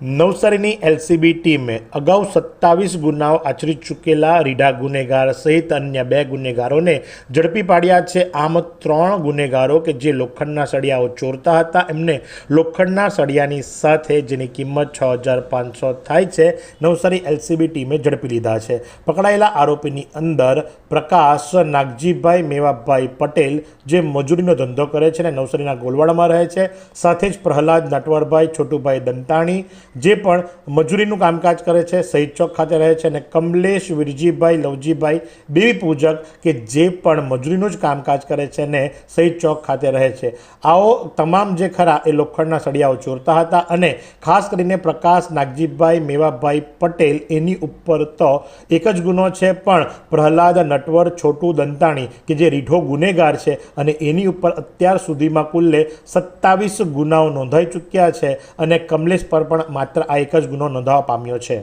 નવસારીની LCB ટીમે અગાઉ સત્તાવીસ ગુનાઓ આચરી ચૂકેલા રીઢા ગુનેગાર સહિત અન્ય બે ગુનેગારોને ઝડપી પાડ્યા છે. આમ ત્રણ ગુનેગારો કે જે લોખંડના સળિયાઓ ચોરતા હતા, એમને લોખંડના સળિયાની સાથે જેની કિંમત છ હજાર પાંચસો થાય છે, નવસારી એલસીબી ટીમે ઝડપી લીધા છે. પકડાયેલા આરોપીની અંદર પ્રકાશ નાગજીભાઈ મેવાભાઈ પટેલ, જે મજૂરીનો ધંધો કરે છે અને નવસારીના ગોલવાડામાં રહે છે. સાથે જ પ્રહલાદ નટવરભાઈ, છોટુભાઈ દંતાણી જે પણ મજૂરીનું કામકાજ કરે છે શહીદ ચોક ખાતે રહે છે અને કમલેશ, વિરજીભાઈ, લવજીભાઈ દેવી પૂજક કે જે પણ મજૂરીનું જ કામકાજ કરે છે ને શહીદ ચોક ખાતે રહે છે. આવો તમામ જે ખરા એ લોખંડના સળિયાઓ ચોરતા હતા અને ખાસ કરીને પ્રકાશ, નાગજીભાઈ, મેવાભાઈ પટેલ એની ઉપર તો એક જ ગુનો છે, પણ પ્રહલાદ, નટવર, છોટું, દંતાણી કે જે રીઢો ગુનેગાર છે અને એની ઉપર અત્યાર સુધીમાં કુલ્લે સત્તાવીસ ગુનાઓ નોંધાઈ ચૂક્યા છે અને કમલેશ પર પણ માત્ર આ એક જ ગુનો નોંધાવા પામ્યો છે.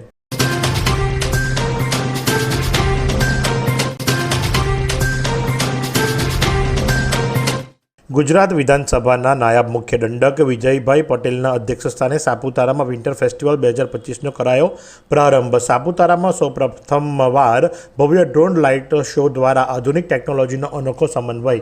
ગુજરાત વિધાનસભાના નાયબ મુખ્ય દંડક વિજયભાઈ પટેલના અધ્યક્ષસ્થાને સાપુતારામાં વિન્ટર ફેસ્ટિવલ બે હજાર પચીસનો કરાયો પ્રારંભ. સાપુતારામાં સૌપ્રથમવાર ભવ્ય ડ્રોન લાઇટ શો દ્વારા આધુનિક ટેકનોલોજીનો અનોખો સમન્વય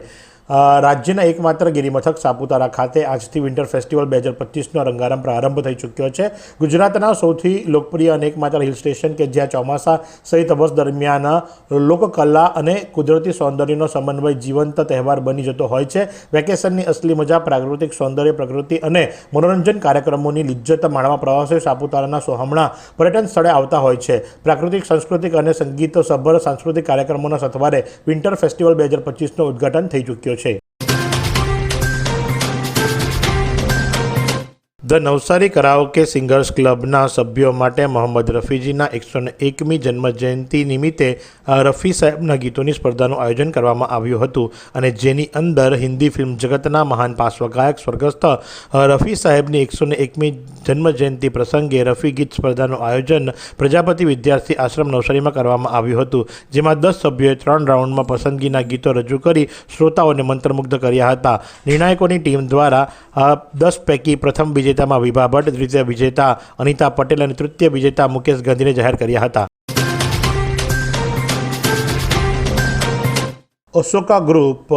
રાજ્યના એકમાત્ર ગિરિમથક સાપુતારા ખાતે આજથી વિન્ટર ફેસ્ટિવલ બે હજાર પચીસનો રંગારંભ પ્રારંભ થઈ ચૂક્યો છે. ગુજરાતના સૌથી લોકપ્રિય અને એકમાત્ર હિલ સ્ટેશન કે જ્યાં ચોમાસા સહિત વર્ષ દરમિયાન લોકકલા અને કુદરતી સૌંદર્યનો સમન્વય જીવંત તહેવાર બની જતો હોય છે. વેકેશનની અસલી મજા પ્રાકૃતિક સૌંદર્ય, પ્રકૃતિ અને મનોરંજન કાર્યક્રમોની લિજ્જત માણવા પ્રવાસીઓ સાપુતારાના સોહમણા પર્યટન સ્થળે આવતા હોય છે. પ્રાકૃતિક, સાંસ્કૃતિક અને સંગીત સભર સાંસ્કૃતિક કાર્યક્રમોના સથવારે વિન્ટર ફેસ્ટિવલ બે હજાર પચીસનું ઉદઘાટન થઈ ચૂક્યો છે ધ નવસારી કરાઓકે સિંગર્સ ક્લબના સભ્યો માટે મોહમ્મદ રફીજીના એકસો એકમી જન્મજયંતિ નિમિત્તે રફી સાહેબના ગીતોની સ્પર્ધાનું આયોજન કરવામાં આવ્યું હતું અને જેની અંદર હિન્દી ફિલ્મ જગતના મહાન પાર્શ્વ ગાયક સ્વર્ગસ્થ રફી સાહેબની એકસો એકમી જન્મજયંતિ પ્રસંગે રફી ગીત સ્પર્ધાનું આયોજન પ્રજાપતિ વિદ્યાર્થી આશ્રમ નવસારીમાં કરવામાં આવ્યું હતું, જેમાં દસ સભ્યોએ ત્રણ રાઉન્ડમાં પસંદગીના ગીતો રજૂ કરી શ્રોતાઓને મંત્રમુગ્ધ કર્યા હતા. નિર્ણાયકોની ટીમ દ્વારા દસ પૈકી પ્રથમ વિજેતામાં વિભા ભટ્ટ દ્વિતીય વિજેતા અનિતા પટેલ અને તૃતીય વિજેતા મુકેશ ગાંધીને જાહેર કર્યા હતા. અશોકા ગ્રુપ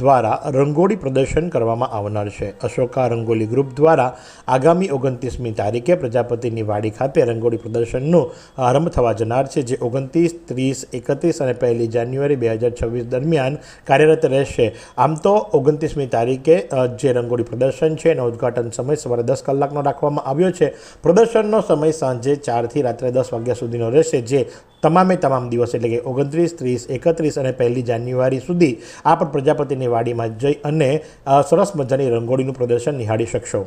દ્વારા રંગોળી પ્રદર્શન કરવામાં આવનાર છે. અશોકા રંગોળી ગ્રુપ દ્વારા આગામી ઓગણત્રીસમી તારીખે પ્રજાપતિની વાડી ખાતે રંગોળી પ્રદર્શનનો આરંભ થવા જનાર છે, જે ઓગણત્રીસ, ત્રીસ, એકત્રીસ અને પહેલી જાન્યુઆરી બે હજાર છવ્વીસ દરમિયાન કાર્યરત રહેશે. આમ તો ઓગણત્રીસમી તારીખે જે રંગોળી પ્રદર્શન છે એનો ઉદ્ઘાટન સમય સવારે દસ કલાકનો રાખવામાં આવ્યો છે. પ્રદર્શનનો સમય સાંજે ચારથી રાત્રે દસ વાગ્યા સુધીનો રહેશે, જે તમામે તમામ દિવસ એટલે કે ઓગણત્રીસ, ત્રીસ, એકત્રીસ અને પહેલી જાન્યુઆરી સુધી આપ પ્રજાપતિની વાડીમાં જઈ અને સરસ મજાની રંગોળીનું પ્રદર્શન નિહાળી શકશો.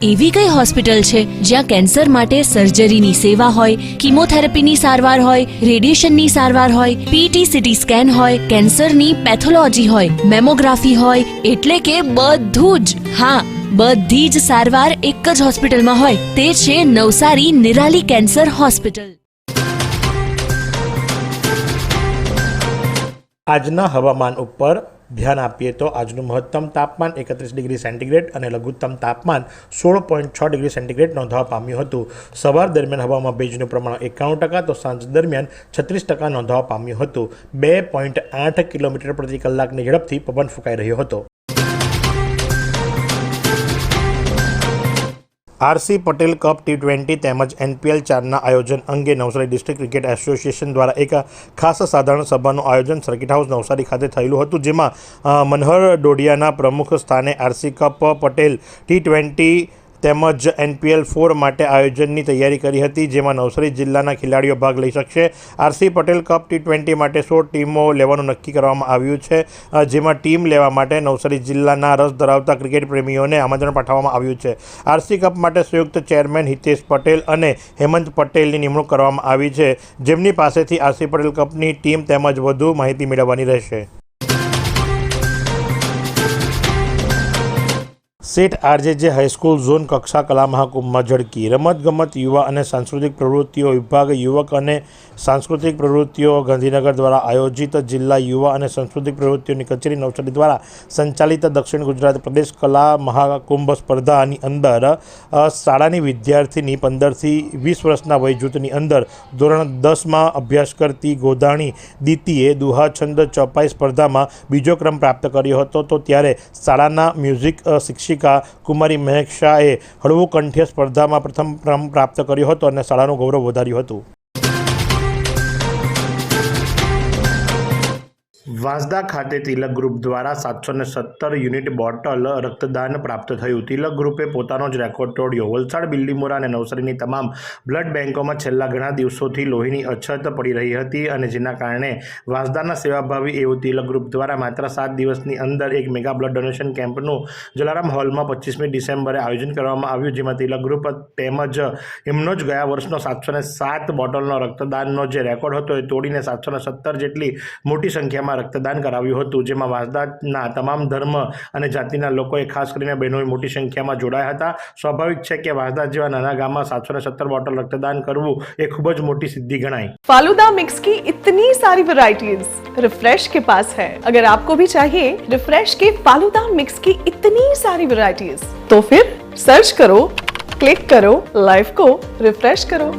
એવી કઈ હોસ્પિટલ છે જ્યાં કેન્સર માટે સર્જરીની સેવા હોય, કિમોથેરાપીની સારવાર હોય, રેડિયેશનની સારવાર હોય પીટી સીટી સ્કેન હોય, કેન્સરની પેથોલોજી હોય, મેમોગ્રાફી હોય, એટલે કે બધું જ. હા, બધી જ સારવાર એક જ હોસ્પિટલમાં હોય, તે છે નવસારી નિરાલી કેન્સર હોસ્પિટલ. આજના હવામાન ઉપર ધ્યાન આપીએ તો આજનું મહત્તમ તાપમાન એકત્રીસ ડિગ્રી સેન્ટીગ્રેડ અને લઘુત્તમ તાપમાન સોળ પોઈન્ટ છ ડિગ્રી સેન્ટીગ્રેડ નોંધવા પામ્યું હતું. સવાર દરમિયાન હવામાં ભેજનું પ્રમાણ એકાણું ટકા તો સાંજ દરમિયાન છત્રીસ ટકા નોંધવા પામ્યું હતું. બે પોઈન્ટ આઠ કિલોમીટર પ્રતિ કલાકની ઝડપથી પવન ફૂંકાઈ રહ્યો હતો. RC Patel cup T twenty તેમજ એનપીએલ ચારના આયોજન અંગે નવસારી ડિસ્ટ્રિક્ટ ક્રિકેટ એસોસિએશન દ્વારા એક ખાસ સાધારણ સભાનું આયોજન સર્કિટ હાઉસ નવસારી ખાતે થયેલું હતું, જેમાં મનહર ડોડિયાના પ્રમુખ સ્થાને RC cup Patel T twenty તેમજ એનપીએલ ફોર માટે આયોજનની તૈયારી કરી હતી, જેમાં નવસારી જિલ્લાના ખેલાડીઓ ભાગ લઈ શકશે. RC Patel cup T twenty માટે સો ટીમો લેવાનું નક્કી કરવામાં આવ્યું છે જેમાં ટીમ લેવા માટે નવસારી જિલ્લાના રસ ધરાવતા ક્રિકેટ પ્રેમીઓને આમંત્રણ પાઠવવામાં આવ્યું છે. આરસી કપ માટે સંયુક્ત ચેરમેન હિતેશ પટેલ અને હેમંત પટેલની નિમણૂક કરવામાં આવી છે. જેમની પાસેથી આરસી પટેલ કપની ટીમ તેમજ વધુ માહિતી મેળવવાની રહેશે. સેઠ આરજેજે હાઈસ્કૂલ ઝોન કક્ષા કલા મહાકુંભમાં ઝડકી રમતગમત યુવા અને સાંસ્કૃતિક પ્રવૃત્તિઓ વિભાગ યુવક અને સાંસ્કૃતિક પ્રવૃત્તિઓ ગાંધીનગર દ્વારા આયોજિત જિલ્લા યુવા અને સાંસ્કૃતિક પ્રવૃત્તિઓની કચેરી નવસારી દ્વારા સંચાલિત દક્ષિણ ગુજરાત પ્રદેશ કલા મહાકુંભ સ્પર્ધાની અંદર શાળાની વિદ્યાર્થીની પંદરથી વીસ વર્ષના વય જૂથની અંદર ધોરણ દસમાં અભ્યાસ કરતી ગોધાણી દીતીએ દુહાછંદ ચોપાઈ સ્પર્ધામાં બીજો ક્રમ પ્રાપ્ત કર્યો હતો. તો ત્યારે શાળાના મ્યુઝિક અ, શિક્ષિકા કુમારી મહેક શાહે હળવું કંઠ્ય સ્પર્ધામાં પ્રથમ ક્રમ પ્રાપ્ત કર્યો હતો અને શાળાનું ગૌરવ વધાર્યું હતું. વાંસદા ખાતે તિલક ગ્રુપ દ્વારા સાતસો ને સત્તર યુનિટ બોટલ રક્તદાન પ્રાપ્ત થયું. તિલક ગ્રુપે પોતાનો જ રેકોર્ડ તોડ્યો. વલસાડ બિલ્લીમોરા અને નવસારીની તમામ બ્લડ બેન્કોમાં છેલ્લા ઘણા દિવસોથી લોહીની અછત પડી રહી હતી અને જેના કારણે વાંસદાના સેવાભાવી એવું તિલક ગ્રુપ દ્વારા માત્ર સાત દિવસની અંદર એક મેગા બ્લડ ડોનેશન કેમ્પનું જલારામ હોલમાં પચીસમી ડિસેમ્બરે આયોજન કરવામાં આવ્યું, જેમાં તિલક ગ્રુપ તેમજ એમનો જ ગયા વર્ષનો સાતસો સાત બોટલનો રક્તદાનનો જે રેકોર્ડ હતો એ તોડીને સાતસો સત્તર જેટલી મોટી સંખ્યામાં રક્તદાન કરાવ્યું હતું જેમાં વાંસદાના તમામ ધર્મ અને જાતિના લોકોએ ખાસ કરીને બહેનોએ મોટી સંખ્યામાં જોડાયા હતા સ્વાભાવિક છે કે વાંસદા જેવા નાના ગામમાં સાતસો ને સત્તર બોટલ રક્તદાન કરવું એ ખૂબ જ મોટી સિદ્ધિ ગણાય फालूदा मिक्स की इतनी सारी वैरायटीज रिफ्रेश के पास है अगर आपको भी चाहिए रिफ्रेश के फालूदा मिक्स की इतनी सारी वैरायटीज तो फिर सर्च करो क्लिक करो लाइफ को रिफ्रेश करो